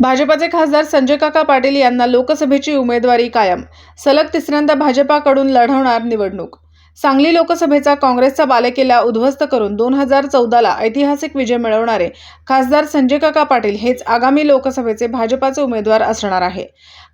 भाजपाचे खासदार संजय काका पाटील यांना लोकसभेची उमेदवारी कायम. सलग तिसऱ्यांदा भाजपाकडून लढवणार निवडणूक. सांगली लोकसभेचा काँग्रेसचा बालेकिल्ला उद्ध्वस्त करून दोन हजार चौदाला ऐतिहासिक विजय मिळवणारे खासदार संजय काका पाटील हेच आगामी लोकसभेचे भाजपाचे उमेदवार असणार आहे.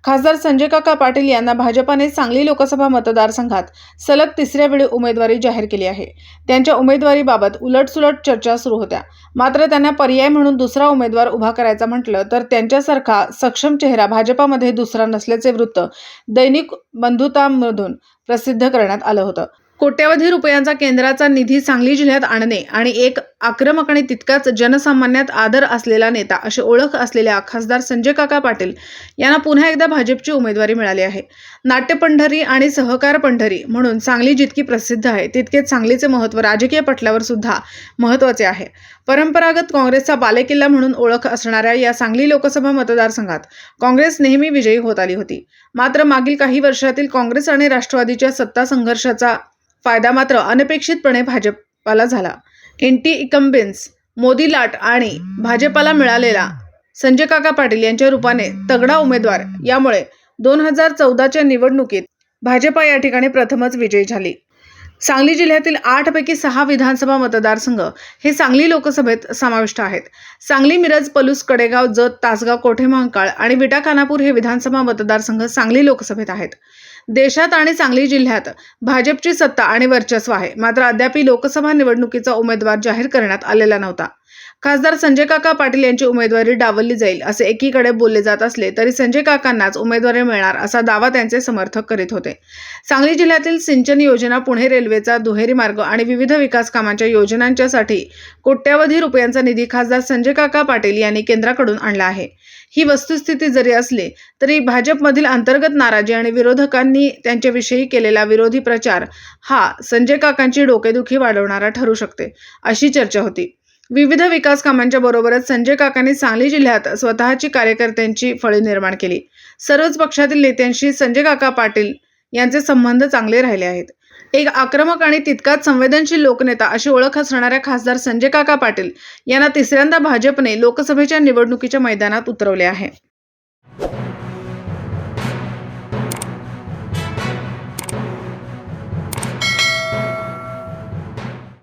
खासदार संजय काका पाटील यांना भाजपाने सांगली लोकसभा मतदारसंघात सलग तिसऱ्या वेळी उमेदवारी जाहीर केली आहे. त्यांच्या उमेदवारीबाबत उलटसुलट चर्चा सुरू होत्या. मात्र त्यांना पर्याय म्हणून दुसरा उमेदवार उभा करायचा म्हटलं तर त्यांच्यासारखा सक्षम चेहरा भाजपामध्ये दुसरा नसल्याचे वृत्त दैनिक बंधुतामधून प्रसिद्ध करण्यात आलं होतं. कोट्यवधी रुपयांचा केंद्राचा निधी सांगली जिल्ह्यात आणणे आणि एक आक्रमक आणि तितकाच जनसामान्यात आदर असलेला नेता अशी ओळख असलेल्या खासदार संजय काका पाटील यांना पुन्हा एकदा भाजपची उमेदवारी मिळाली आहे. नाट्यपंढरी आणि सहकार पंढरी म्हणून सांगली जितकी प्रसिद्ध आहे तितकेच सांगलीचे महत्त्व राजकीय पटलावर सुद्धा महत्त्वाचे आहे. परंपरागत काँग्रेसचा बालेकिल्ला म्हणून ओळख असणाऱ्या या सांगली लोकसभा मतदारसंघात काँग्रेस नेहमी विजयी होत आली होती. मात्र मागील काही वर्षातील काँग्रेस आणि राष्ट्रवादीच्या सत्ता संघर्षाचा फायदा मात्र अनपेक्षितपणे भाजपाला झाला. एंटी इकम्बेन्स मोदी लाट आणि भाजपाला मिळालेला संजय काका पाटील यांच्या रूपाने तगडा उमेदवार यामुळे दोन हजार चौदाच्या निवडणुकीत भाजपा या ठिकाणी प्रथमच विजयी झाली. सांगली जिल्ह्यातील आठ पैकी सहा विधानसभा मतदारसंघ हे सांगली लोकसभेत समाविष्ट आहेत. सांगली मिरज पलूस कडेगाव जत तासगाव कोठे महांकाळ आणि विटा खानापूर हे विधानसभा मतदारसंघ सांगली लोकसभेत आहेत. देशात आणि सांगली जिल्ह्यात भाजपची सत्ता आणि वर्चस्व आहे. मात्र अद्याप लोकसभा निवडणुकीचा उमेदवार जाहीर करण्यात आलेला नव्हता. खासदार संजय काका पाटील यांची उमेदवारी डावलली जाईल असे एकीकडे बोलले जात असले तरी संजय काकांनाच उमेदवारी मिळणार असा दावा त्यांचे समर्थक करीत होते. सांगली जिल्ह्यातील सिंचन योजना पुणे रेल्वेचा दुहेरी मार्ग आणि विविध विकास कामांच्या योजनांच्यासाठी कोट्यावधी रुपयांचा निधी खासदार संजय काका पाटील यांनी केंद्राकडून आणला आहे. ही वस्तुस्थिती जरी असली तरी भाजपमधील अंतर्गत नाराजी आणि विरोधकांनी त्यांच्याविषयी केलेला विरोधी प्रचार हा संजय काकांची डोकेदुखी वाढवणारा ठरू शकते अशी चर्चा होती. विविध विकास कामांच्या बरोबरच संजय काकांनी सांगली जिल्ह्यात स्वतःची कार्यकर्त्यांची फळी निर्माण केली. सर्वच पक्षातील नेत्यांशी संजय काका पाटील यांचे संबंध चांगले राहिले आहेत. एक आक्रमक आणि तितकाच संवेदनशील लोकनेता अशी ओळख असणाऱ्या खासदार संजय काका पाटील यांना तिसऱ्यांदा भाजपने लोकसभेच्या निवडणुकीच्या मैदानात उतरवले आहे.